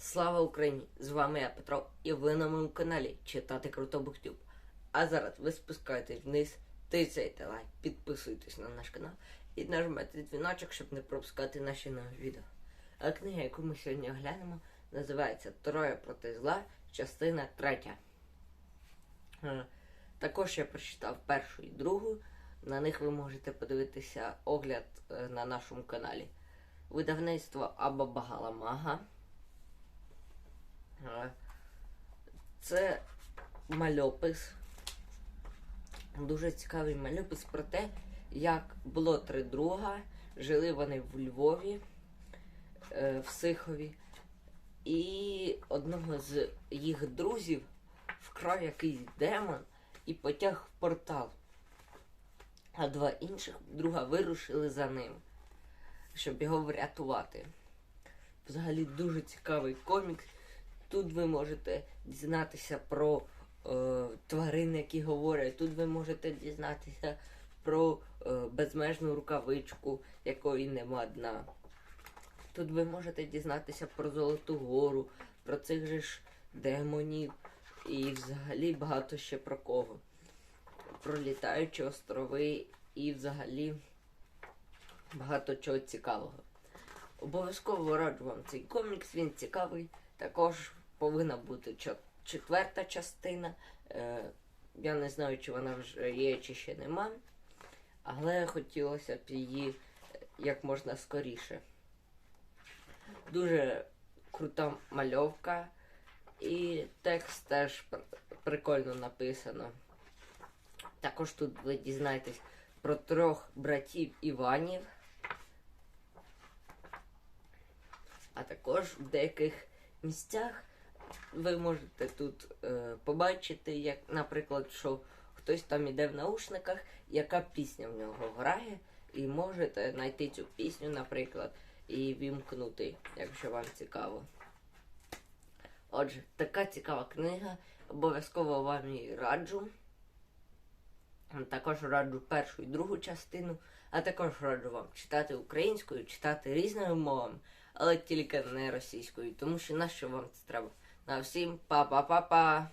Слава Україні! З вами я Петро, і ви на моєму каналі Читати Круто Буктюб. А зараз ви спускаєтесь вниз, тицяйте лайк, підписуйтесь на наш канал і нажмете дзвіночок, щоб не пропускати наші нові відео. А книга, яку ми сьогодні оглянемо, називається Троє проти зла, частина третя. Е, Також я прочитав першу і другу. На них ви можете подивитися огляд е, на нашому каналі. Видавництво Абабагаламага. Е, Це мальопис. Дуже цікавий мальопис про те, як було три друга. Жили вони в Львові, е, в Сихові. І одного з їх друзів вкрав якийсь демон і потяг в портал. А два інших друга вирушили за ним, щоб його врятувати. Взагалі дуже цікавий комікс. Тут ви можете дізнатися про е, тварин, які говорять. Тут ви можете дізнатися про е, безмежну рукавичку, якої нема дна. Тут ви можете дізнатися про Золоту Гору, про цих же ж демонів і взагалі багато ще про кого. Про літаючі острови і взагалі багато чого цікавого. Обов'язково раджу вам цей комікс, він цікавий. Також повинна бути четверта частина. Е, я не знаю, чи вона вже є, чи ще нема. Але хотілося б її е, як можна скоріше. Дуже крута мальовка. І текст теж прикольно написано. Також тут ви дізнаєтесь про трьох братів Іванів. А також в деяких місцях ви можете тут е, побачити, як, наприклад, що хтось там іде в наушниках, яка пісня в нього грає, і можете знайти цю пісню, наприклад, і вімкнути, якщо вам цікаво. Отже, така цікава книга. Обов'язково вам її раджу. Також раджу першу і другу частину, а також раджу вам читати українською, читати різними мовами, але тільки не російською, тому що нащо вам це треба? I've seen ba ba ba ba.